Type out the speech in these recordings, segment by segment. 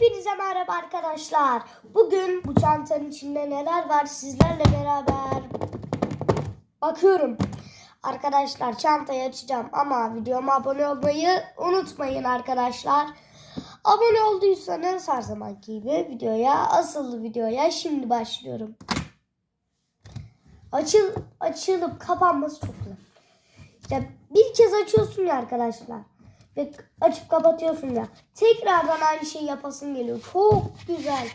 Hepinize merhaba arkadaşlar. Bugün bu çantanın içinde neler var sizlerle beraber bakıyorum. Arkadaşlar çantayı açacağım ama videoma abone olmayı unutmayın arkadaşlar. Abone olduysanız her zamanki gibi videoya, asıl videoya şimdi başlıyorum. Açıl, açılıp kapanması çok güzel. İşte bir kez açıyorsun ya arkadaşlar. Ve açıp kapatıyorsun ya. Tekrardan aynı şeyi yapasın geliyor. Çok güzel.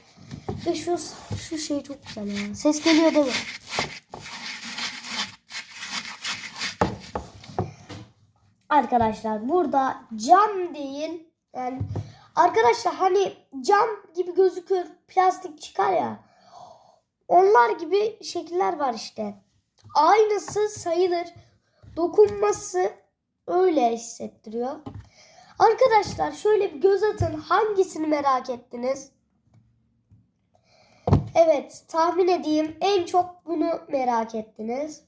Ve şu, şu şey çok güzel ya. Ses geliyor değil mi? Arkadaşlar burada cam değil. Yani arkadaşlar hani cam gibi gözükür. Plastik çıkar ya. Onlar gibi şekiller var işte. Aynısı sayılır. Dokunması öyle hissettiriyor. Arkadaşlar şöyle bir göz atın. Hangisini merak ettiniz? Evet tahmin edeyim en çok bunu merak ettiniz.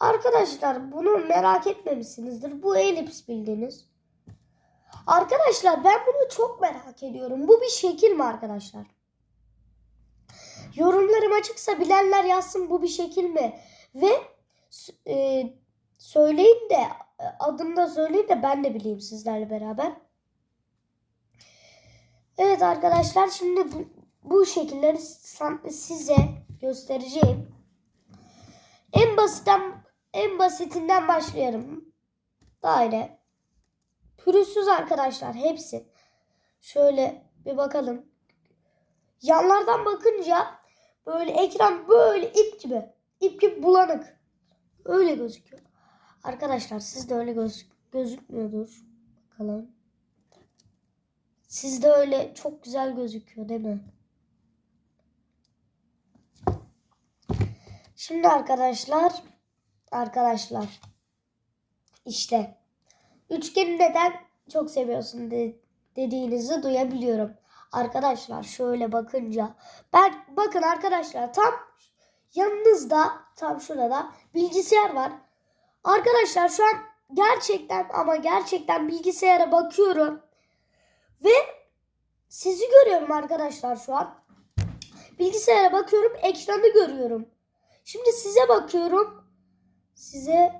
Arkadaşlar bunu merak etmemişsinizdir. Bu elips bildiğiniz. Arkadaşlar ben bunu çok merak ediyorum. Bu bir şekil mi arkadaşlar? Yorumlarım açıksa bilenler yazsın bu bir şekil mi? Ve e, söyleyin de adını da söyleyin de ben de bileyim sizlerle beraber. Evet arkadaşlar şimdi bu, bu şekilleri size göstereceğim. En basitten en basitinden başlayalım. Daire. Pürüzsüz arkadaşlar hepsi. Şöyle bir bakalım. Yanlardan bakınca böyle ekran böyle ip gibi. ip gibi bulanık. Öyle gözüküyor. Arkadaşlar siz de öyle göz, gözükmüyordur. Bakalım. Sizde öyle çok güzel gözüküyor değil mi? Şimdi arkadaşlar arkadaşlar işte üçgeni neden çok seviyorsun de, dediğinizi duyabiliyorum. Arkadaşlar şöyle bakınca ben bakın arkadaşlar tam yanınızda tam şurada bilgisayar var. Arkadaşlar şu an gerçekten ama gerçekten bilgisayara bakıyorum. Ve sizi görüyorum arkadaşlar şu an. Bilgisayara bakıyorum, ekranı görüyorum. Şimdi size bakıyorum. Size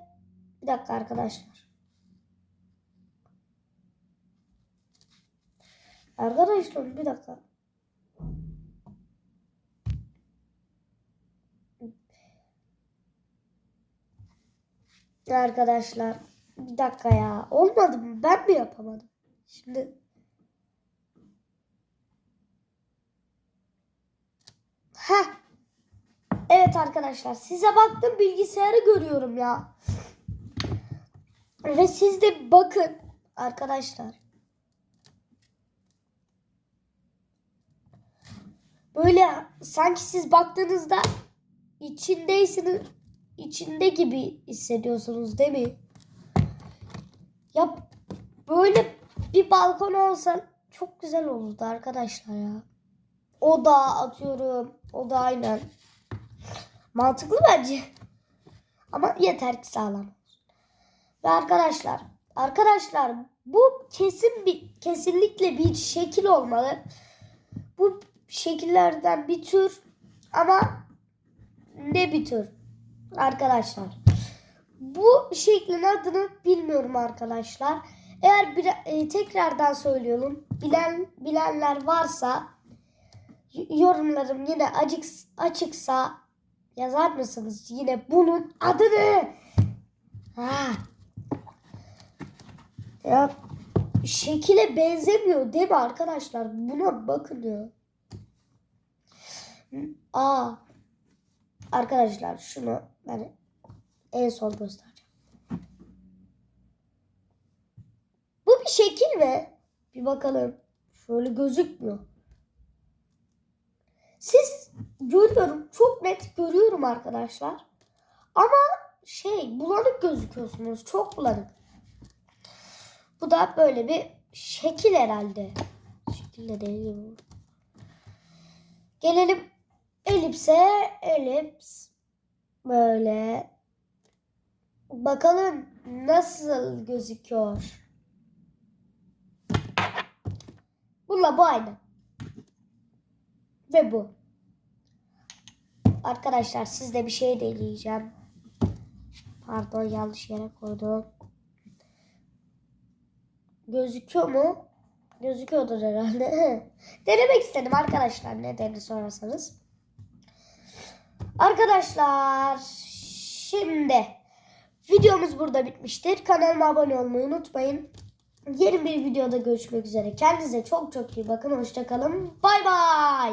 bir dakika arkadaşlar. Arkadaşlar bir dakika. Arkadaşlar bir dakika ya. Olmadı mı? Ben mi yapamadım? Şimdi Heh. Evet arkadaşlar size baktım bilgisayarı görüyorum ya. Ve siz de bakın arkadaşlar. Böyle sanki siz baktığınızda içindeysiniz içinde gibi hissediyorsunuz değil mi? Ya böyle bir balkon olsa çok güzel olurdu arkadaşlar ya. O da atıyorum. O da aynen. Mantıklı bence. Ama yeter ki sağlam. Ve arkadaşlar, arkadaşlar bu kesin bir kesinlikle bir şekil olmalı. Bu şekillerden bir tür ama ne bir tür? Arkadaşlar. Bu şeklin adını bilmiyorum arkadaşlar. Eğer bir, e, tekrardan söylüyorum. Bilen bilenler varsa yorumlarım yine açık açıksa yazar mısınız yine bunun adını? Ha. Ya şekile benzemiyor değil mi arkadaşlar? Buna bakın ya. Aa. Arkadaşlar şunu ben en son göstereceğim. Bu bir şekil mi? Bir bakalım. Şöyle gözükmüyor. Siz görüyorum. Çok net görüyorum arkadaşlar. Ama şey bulanık gözüküyorsunuz. Çok bulanık. Bu da böyle bir şekil herhalde. Şekil de değil bu. Gelelim elipse. Elips. Böyle. Bakalım nasıl gözüküyor. Bununla bu aynı. ve bu. Arkadaşlar sizde bir şey deneyeceğim. Pardon yanlış yere koydum. Gözüküyor mu? Gözüküyordur herhalde. Denemek istedim arkadaşlar nedeni sorarsanız. Arkadaşlar şimdi videomuz burada bitmiştir. Kanalıma abone olmayı unutmayın. Yeni bir videoda görüşmek üzere. Kendinize çok çok iyi bakın. Hoşçakalın. Bay bay.